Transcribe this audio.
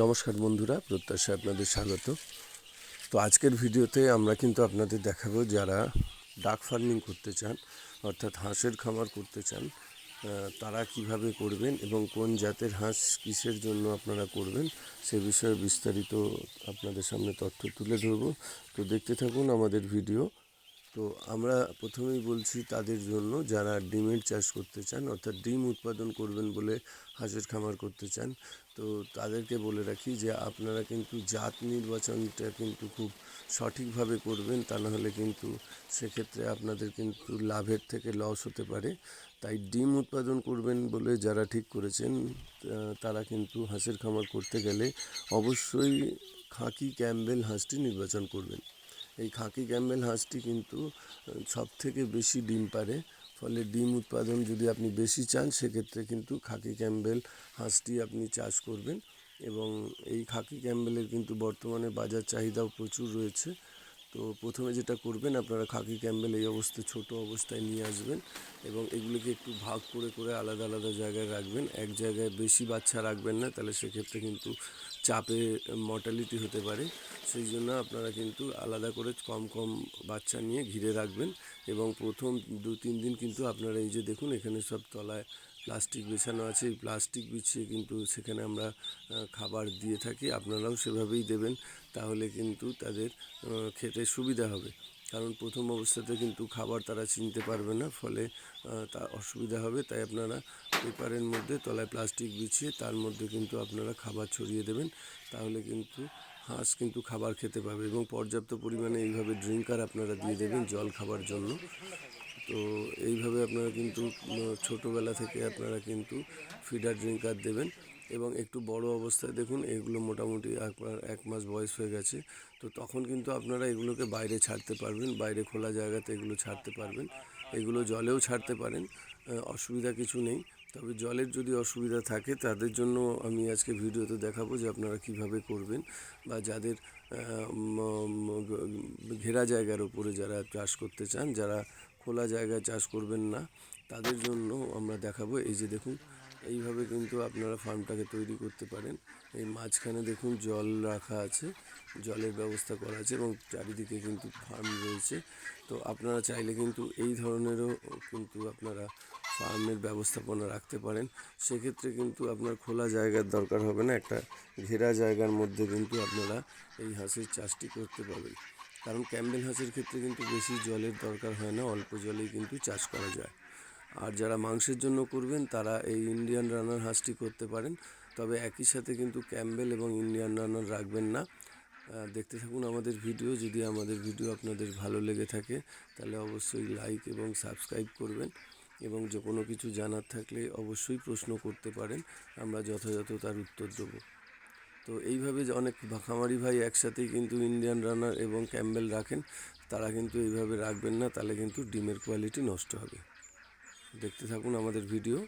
নমস্কার বন্ধুরা প্রত্যাশা আপনাদের স্বাগত। তো আজকের ভিডিওতে আমরা কিন্তু আপনাদের দেখাবো যারা ডাক ফার্মিং করতে চান, অর্থাৎ হাঁসের খামার করতে চান তারা কীভাবে করবেন এবং কোন জাতের হাঁস কিসের জন্য আপনারা করবেন, সে বিষয়ে বিস্তারিত আপনাদের সামনে তথ্য তুলে ধরবো। তো দেখতে থাকুন আমাদের ভিডিও। তো আমরা প্রথমেই বলছি তাদের জন্য যারা ডিমের চাষ করতে চান, অর্থাৎ ডিম উৎপাদন করবেন বলে হাঁসের খামার করতে চান, তো তাদেরকে বলে রাখি যে আপনারা কিন্তু জাত নির্বাচনটা কিন্তু খুব সঠিকভাবে করবেন, তা না হলে কিন্তু সেক্ষেত্রে আপনাদের কিন্তু লাভের থেকে লস হতে পারে। তাই ডিম উৎপাদন করবেন বলে যারা ঠিক করেছেন তারা কিন্তু হাঁসের খামার করতে গেলে অবশ্যই খাকি ক্যাম্বেল হাঁসটি নির্বাচন করবেন। এই খাঁকি ক্যাম্বেল হাঁসটি কিন্তু সব থেকে বেশি ডিম পারে ফলে ডিম উৎপাদন যদি আপনি বেশি চান, সেক্ষেত্রে কিন্তু খাকি ক্যাম্বেল হাঁসটি আপনি চাষ করবেন। এবং এই খাকি ক্যাম্বেলের কিন্তু বর্তমানে বাজার চাহিদাও প্রচুর রয়েছে। তো প্রথমে যেটা করবেন, আপনারা খাকি ক্যাম্বেল এই অবস্থায় ছোট অবস্থায় নিয়ে আসবেন এবং এগুলিকে একটু ভাগ করে করে আলাদা আলাদা জায়গায় রাখবেন। এক জায়গায় বেশি বাচ্চা রাখবেন না, তাহলে সেক্ষেত্রে কিন্তু চাপে মর্টালিটি হতে পারে। সেই জন্য আপনারা কিন্তু আলাদা করে কম কম বাচ্চা নিয়ে ঘিরে রাখবেন এবং প্রথম দু, তিন দিন কিন্তু আপনারা এই যে দেখুন, এখানে সব তলায় প্লাস্টিক বিছানো আছে, এই প্লাস্টিক বিছিয়ে কিন্তু সেখানে আমরা খাবার দিয়ে থাকি, আপনারাও সেভাবেই দেবেন, তাহলে কিন্তু তাদের খেতে সুবিধা হবে। কারণ প্রথম অবস্থাতে কিন্তু খাবার তারা চিনতে পারবে না, ফলে তা অসুবিধা হবে, তাই আপনারা পেপারের মধ্যে তলায় প্লাস্টিক বিছিয়ে তার মধ্যে কিন্তু আপনারা খাবার ছড়িয়ে দেবেন, তাহলে কিন্তু হাঁস কিন্তু খাবার খেতে পাবে এবং পর্যাপ্ত পরিমাণে এইভাবে ড্রিঙ্কার আপনারা দিয়ে দেবেন জল খাবার জন্য। তো এইভাবে আপনারা কিন্তু ছোটোবেলা থেকে আপনারা কিন্তু ফিডার ড্রিঙ্কার দেবেন এবং একটু বড় অবস্থায় দেখুন, এগুলো মোটামুটি আপনার এক মাস বয়স হয়ে গেছে। তো তখন কিন্তু আপনারা এগুলোকে বাইরে ছাড়তে পারবেন, বাইরে খোলা জায়গাতে এগুলো ছাড়তে পারবেন। এগুলো জলেও ছাড়তে পারেন অসুবিধা কিছু নেই। তবে জলের যদি অসুবিধা থাকে, তাদের জন্য আমি আজকে ভিডিওতে দেখাবো যে আপনারা কীভাবে করবেন বা যাদের ঘেরা জায়গার উপরে যারা চাষ করতে চান, যারা খোলা জায়গায় চাষ করবেন না। তাদের জন্য আমরা দেখাবো। এই যে দেখুন, এইভাবে কিন্তু আপনারা ফার্মটাকে তৈরি করতে পারেন। এই মাঝখানে দেখুন জল রাখা আছে, জলের ব্যবস্থা করা আছে এবং চারিদিকে কিন্তু ফার্ম রয়েছে। তো আপনারা চাইলে কিন্তু এই ধরনেরও কিন্তু আপনারা ফার্মের ব্যবস্থাপনা রাখতে পারেন। সেক্ষেত্রে কিন্তু আপনার খোলা জায়গার দরকার হবে না। একটা ঘেরা জায়গার মধ্যে কিন্তু আপনারা এই হাঁসের চাষটি করতে পারবেন। কারণ ক্যাম্বেল হাঁসের ক্ষেত্রে কিন্তু বেশি জলের দরকার হয় না, অল্প জলেই কিন্তু চাষ করা যায়। আর যারা মাংসের জন্য করবেন, তারা এই ইন্ডিয়ান রানার হাঁসটি করতে পারেন। তবে একই সাথে কিন্তু ক্যাম্বেল এবং ইন্ডিয়ান রানার রাখবেন না। দেখতে থাকুন আমাদের ভিডিও। যদি আমাদের ভিডিও আপনাদের ভালো লেগে থাকে, তাহলে অবশ্যই লাইক এবং সাবস্ক্রাইব করবেন। এবং যে কোনো কিছু জানার থাকলে অবশ্যই প্রশ্ন করতে পারেন। আমরা যথাযথ তার উত্তর দেবো। তো এইভাবে যে অনেক ভাখামারি ভাই একসাথেই কিন্তু ইন্ডিয়ান রানার এবং ক্যাম্বেল রাখেন, তারা কিন্তু এইভাবে রাখবেন না, তাহলে কিন্তু ডিমের কোয়ালিটি নষ্ট হবে। দেখতে থাকুন আমাদের ভিডিও